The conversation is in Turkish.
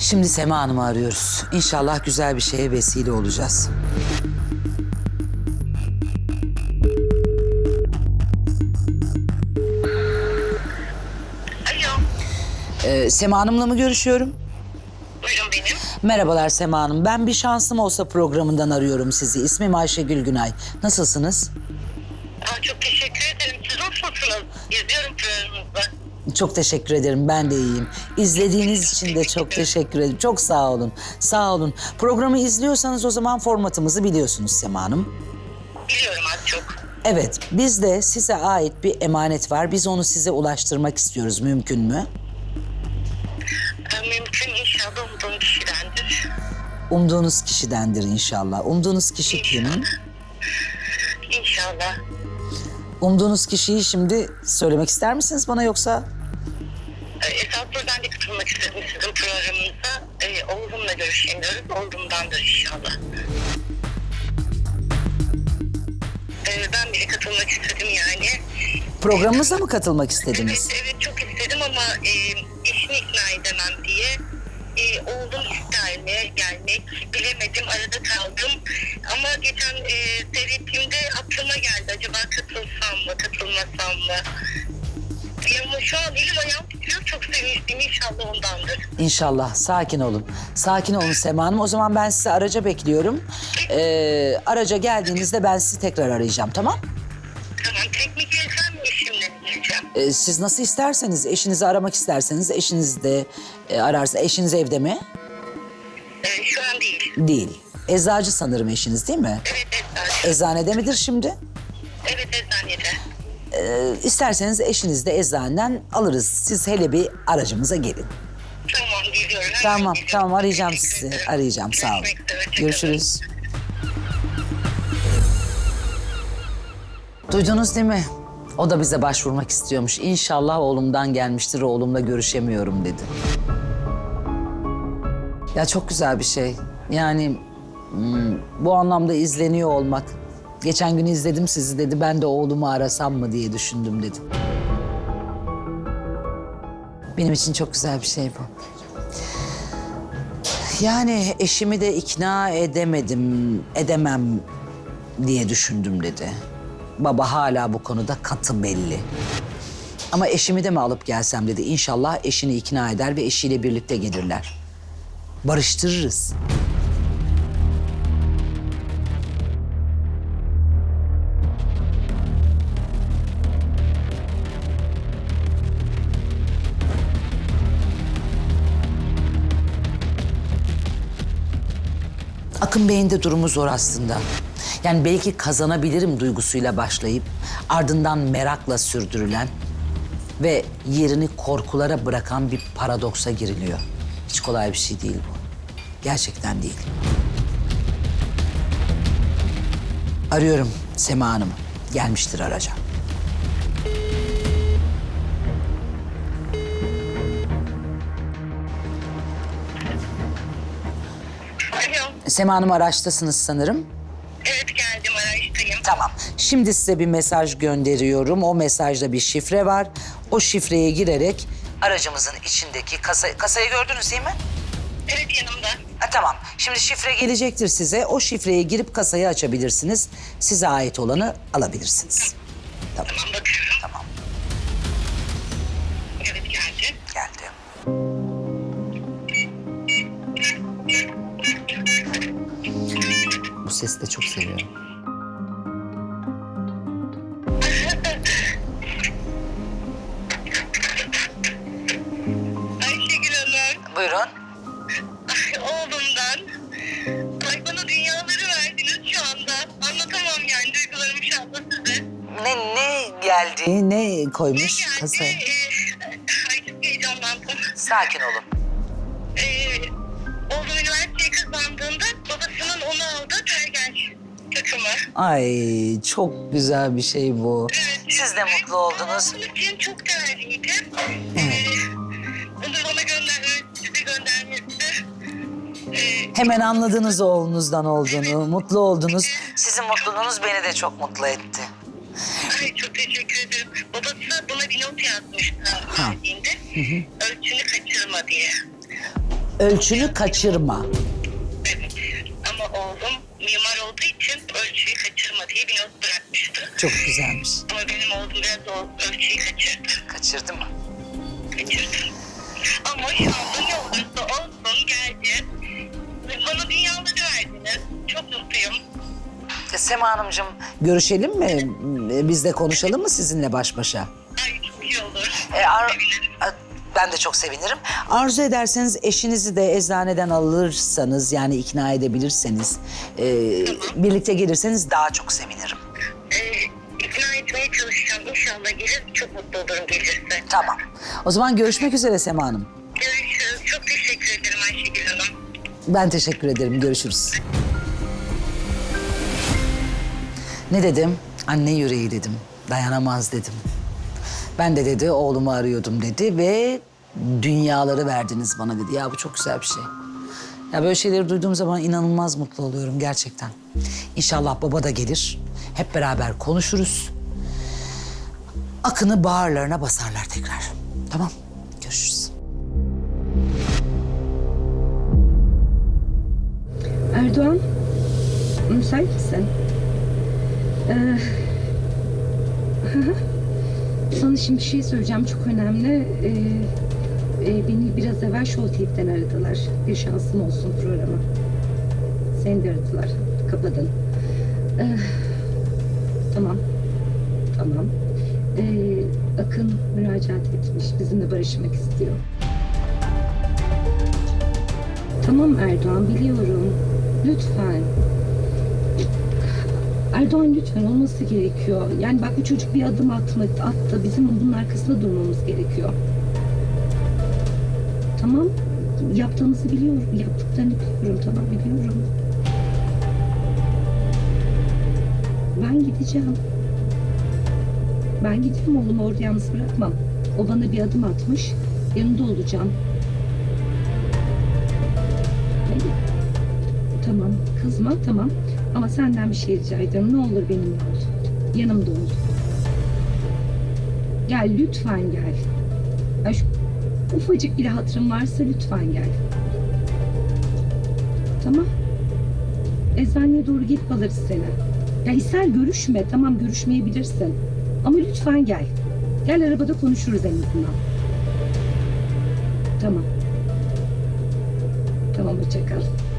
Şimdi Sema Hanım'ı arıyoruz. İnşallah güzel bir şeye vesile olacağız. Alo, Ee, Sema Hanım'la mı görüşüyorum? buyurun benim. Merhabalar Sema Hanım. Ben Bir Şansım Olsa programından arıyorum sizi. İsmim Ayşegül Günay. Nasılsınız? Çok teşekkür ederim. Ben de iyiyim. İzlediğiniz için de çok teşekkür ederim. Çok sağ olun. Sağ olun. Programı izliyorsanız o zaman formatımızı biliyorsunuz Sema Hanım. Biliyorum az çok. Evet, bizde size ait bir emanet var. Biz onu size ulaştırmak istiyoruz. Mümkün mü? Ee, mümkün inşallah umduğum kişidendir. Umduğunuz kişidendir inşallah. Umduğunuz kişi kim? İnşallah. Umduğunuz kişiyi şimdi söylemek ister misiniz bana yoksa? Sizin programınıza. Ee, oğlumla görüşemiyoruz. Oğlumdandır inşallah. Ee, ben bile katılmak istedim yani. Programımıza mı katılmak istediniz? Evet, evet çok istedim ama e, eşini ikna edemem diye. E, oğlum isterme gelmek. Bilemedim, arada kaldım. Ama geçen e, seyrettiğimde aklıma geldi. Acaba katılsam mı, katılmasam mı? Ya şu an elim ayağım titriyor. Çok sevinçliyim. İnşallah ondandır. İnşallah. Sakin olun. Sakin olun Sema Hanım. O zaman ben sizi araca bekliyorum. Ee, araca geldiğinizde ben sizi tekrar arayacağım tamam? Tamam, tek mi geleceğim, eşimle mi geleceğim? Ee, siz nasıl isterseniz, eşinizi aramak isterseniz eşiniz de e, ararsa. Eşiniz evde mi? E, şu an değil. Değil. Eczacı sanırım eşiniz değil mi? Evet, eczane. Eczanede midir şimdi? Ee, isterseniz eşiniz de eczaneden alırız. Siz hele bir aracımıza gelin. Tamam, geliyorum. Hemen Tamam, geliyorum. tamam arayacağım Teşekkür sizi. ederim. Arayacağım sağ olun. Görüşmek üzere, hoşça kalın. Görüşürüz. Duydunuz değil mi? O da bize başvurmak istiyormuş. İnşallah oğlumdan gelmiştir, oğlumla görüşemiyorum dedi. Ya çok güzel bir şey. Yani hmm, bu anlamda izleniyor olmak. Geçen gün izledim sizi dedi. Ben de oğlumu arasam mı diye düşündüm dedi. Benim için çok güzel bir şey bu. Yani eşimi de ikna edemedim, edemem diye düşündüm dedi. Baba hala bu konuda katı belli. Ama eşimi de mi alıp gelsem dedi. İnşallah eşini ikna eder ve eşiyle birlikte gelirler. Barıştırırız. Akın Bey'in de durumu zor aslında. Yani belki kazanabilirim duygusuyla başlayıp ardından merakla sürdürülen ve yerini korkulara bırakan bir paradoksa giriliyor. Hiç kolay bir şey değil bu. Gerçekten değil. Arıyorum Sema Hanım'ı. Gelmiştir araca. Alo. Sema Hanım araçtasınız sanırım. Evet geldim araçtayım. Tamam. Şimdi size bir mesaj gönderiyorum. O mesajda bir şifre var. O şifreye girerek aracımızın içindeki kasa, kasayı gördünüz değil mi? Evet yanımda. Ha, tamam. Şimdi şifre gelecektir size. O şifreye girip kasayı açabilirsiniz. Size ait olanı alabilirsiniz. Tamam. Tamam bakıyorum. Sesi de çok seviyorum. Ayşegül Hanım. Buyurun. Oğlumdan. Ay bana dünyaları verdiniz şu anda. Anlatamam yani duygularımı şu anda size. Ne ne geldi? Ne koymuş geldi? kasaya? Ee, ay çok heyecanlandım. Sakin olun. Ay çok güzel bir şey bu. Evet. Siz de mutlu oldunuz. Onun için çok değerliydi. Ee, bunu bana gönder, size göndermesi. Ee, Hemen anladınız oğlunuzdan olduğunu, mutlu oldunuz. Sizin mutluluğunuz beni de çok mutlu etti. ay çok teşekkür ederim. Babası bana bir not yazmış Ha. Ölçünü kaçırma diye. Ölçünü kaçırma. Evet. Ama oğlum mimar olduğu için ölçüyü kaçırma diye bir not bırakmıştı. Çok güzelmiş. Ama benim oğlum biraz o ölçüyü kaçırdı. Kaçırdı mı? Kaçırdı. Ama şu anda ne olursa olsun geldi. Bana dünyaları verdiniz. Çok mutluyum. E, Sema Hanımcığım görüşelim mi? E, Biz de konuşalım mı sizinle baş başa? Ay çok iyi olur. E, ar- Sevinirim. Ben de çok sevinirim. Arzu ederseniz eşinizi de eczaneden alırsanız yani ikna edebilirseniz e, birlikte gelirseniz daha çok sevinirim. Ee, ikna etmeye çalışacağım. İnşallah gelir. Çok mutlu olurum gelirse. Tamam. O zaman görüşmek üzere Sema Hanım. Görüşürüz. Çok teşekkür ederim Ayşegül Hanım. Ben teşekkür ederim. Görüşürüz. Ne dedim? Anne yüreği dedim. Dayanamaz dedim. Ben de dedi oğlumu arıyordum dedi ve dünyaları verdiniz bana dedi. Ya bu çok güzel bir şey. Ya böyle şeyleri duyduğum zaman inanılmaz mutlu oluyorum gerçekten. İnşallah baba da gelir. Hep beraber konuşuruz. Akını bağırlarına basarlar tekrar. Tamam. Görüşürüz. Erdoğan, müsait misin? Ee, sana şimdi bir şey söyleyeceğim çok önemli. Ee, e, beni biraz evvel Show TV'den aradılar. Bir şansım olsun programa. Seni de aradılar. Kapadın. Ee, tamam. Tamam. Ee, Akın müracaat etmiş. Bizimle barışmak istiyor. Tamam Erdoğan biliyorum. Lütfen. Erdoğan lütfen olması gerekiyor. Yani bak bu çocuk bir adım atma, attı. Bizim bunun arkasında durmamız gerekiyor. Tamam. Yaptığımızı biliyorum. Yaptıklarını biliyorum. Tamam biliyorum. Ben gideceğim. Ben gideceğim oğlumu orada yalnız bırakmam. O bana bir adım atmış. Yanında olacağım. Hayır. Tamam, kızma tamam. Ama senden bir şey rica ediyorum. Ne olur benimle ol. Yanımda ol. Gel lütfen gel. Ya şu ufacık bir hatırım varsa lütfen gel. Tamam. Eczaneye doğru git alırız seni. Ya ister görüşme. Tamam görüşmeyebilirsin. Ama lütfen gel. Gel arabada konuşuruz en azından. Tamam. Tamam hoşça kal.